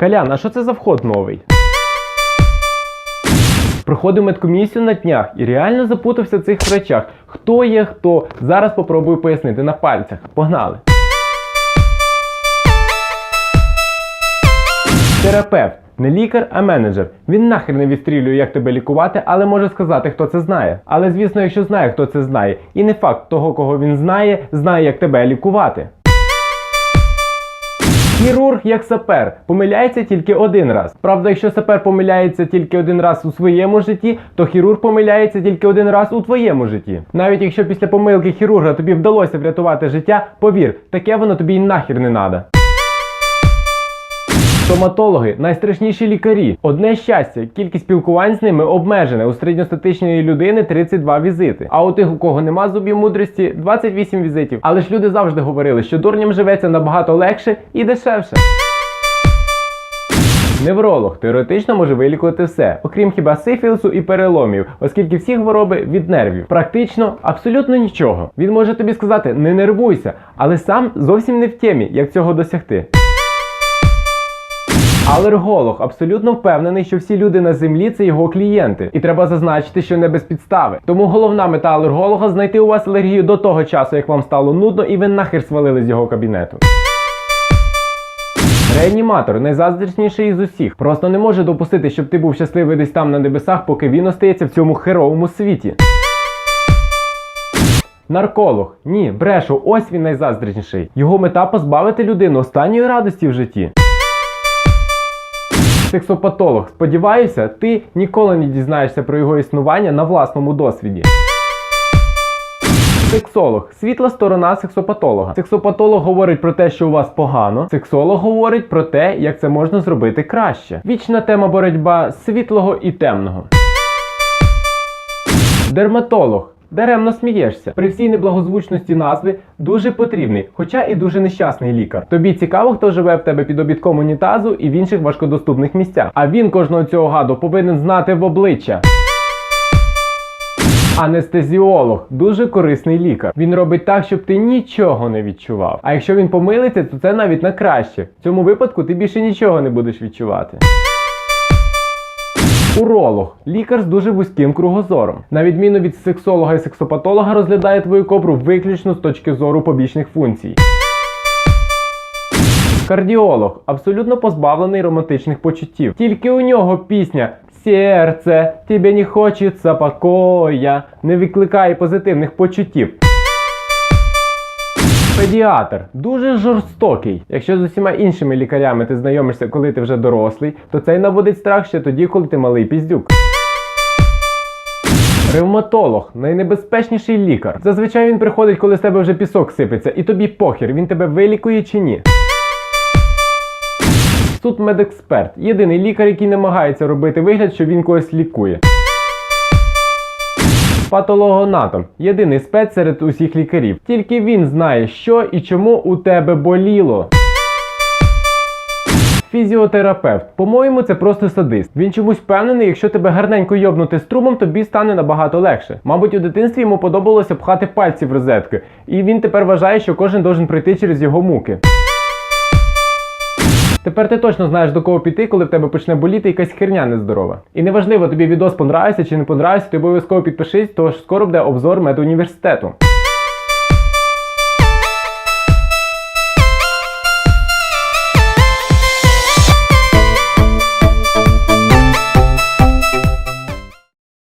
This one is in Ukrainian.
Калян, а що це за вход новий? Проходив медкомісію на днях і реально запутався в цих речах. Хто є хто? Зараз попробую пояснити на пальцях. Погнали. Терапевт. Не лікар, а менеджер. Він нахер не відстрілює, як тебе лікувати, але може сказати, хто це знає. Але звісно, якщо знає, хто це знає. І не факт того, кого він знає, знає, як тебе лікувати. Хірург як сапер помиляється тільки один раз. Правда, якщо сапер помиляється тільки один раз у своєму житті, то хірург помиляється тільки один раз у твоєму житті. Навіть якщо після помилки хірурга тобі вдалося врятувати життя, повір, таке воно тобі й нахер не надо. Стоматологи найстрашніші лікарі. Одне щастя, кількість спілкувань з ними обмежена. У середньостатичної людини 32 візити. А у тих, у кого нема зубів мудрості, 28 візитів. Але ж люди завжди говорили, що дурням живеться набагато легше і дешевше. Невролог теоретично може вилікувати все, окрім хіба сифілісу і переломів, оскільки всі хвороби від нервів. Практично абсолютно нічого. Він може тобі сказати не нервуйся, але сам зовсім не в темі, як цього досягти. Алерголог абсолютно впевнений, що всі люди на землі це його клієнти, і треба зазначити, що не без підстави. Тому головна мета алерголога знайти у вас алергію до того часу, як вам стало нудно, і ви нахер свалили з його кабінету. Реаніматор найзаздрісніший із усіх. Просто не може допустити, щоб ти був щасливий десь там на небесах, поки він остається в цьому херовому світі. Нарколог. Ні, брешу, ось він найзаздрісніший. Його мета позбавити людину останньої радості в житті. Сексопатолог. Сподіваюся, ти ніколи не дізнаєшся про його існування на власному досвіді. Сексолог світла сторона сексопатолога. Сексопатолог говорить про те, що у вас погано. Сексолог говорить про те, як це можна зробити краще. Вічна тема боротьба світлого і темного. Дерматолог. Даремно смієшся. При всій неблагозвучності назви дуже потрібний, хоча і дуже нещасний лікар. Тобі цікаво, хто живе в тебе під обідком унітазу і в інших важкодоступних місцях. А він кожного цього гаду повинен знати в обличчя. Анестезіолог дуже корисний лікар. Він робить так, щоб ти нічого не відчував. А якщо він помилиться, то це навіть на краще. В цьому випадку ти більше нічого не будеш відчувати. Уролог лікар з дуже вузьким кругозором. На відміну від сексолога і сексопатолога, розглядає твою кобру виключно з точки зору побічних функцій. Кардіолог абсолютно позбавлений романтичних почуттів. Тільки у нього пісня Серце, тебе не хочеться покоя не викликає позитивних почуттів. Педіатр дуже жорстокий. Якщо з усіма іншими лікарями ти знайомишся, коли ти вже дорослий, то цей наводить страх ще тоді, коли ти малий піздюк. Ревматолог найнебезпечніший лікар. Зазвичай він приходить, коли з тебе вже пісок сипеться, і тобі похір, він тебе вилікує чи ні. Судмедексперт єдиний лікар, який намагається робити вигляд, що він когось лікує. Патологоанатом єдиний спец серед усіх лікарів. Тільки він знає, що і чому у тебе боліло. Фізіотерапевт, по-моєму, це просто садист. Він чомусь впевнений, якщо тебе гарненько йобнути струмом, тобі стане набагато легше. Мабуть, у дитинстві йому подобалося пхати пальці в розетки, і він тепер вважає, що кожен должен пройти через його муки. Тепер ти точно знаєш до кого піти, коли в тебе почне боліти якась херня нездорова. І неважливо, тобі відос понравився чи не понравився, ти обов'язково підпишись, тож скоро буде обзор медуніверситету.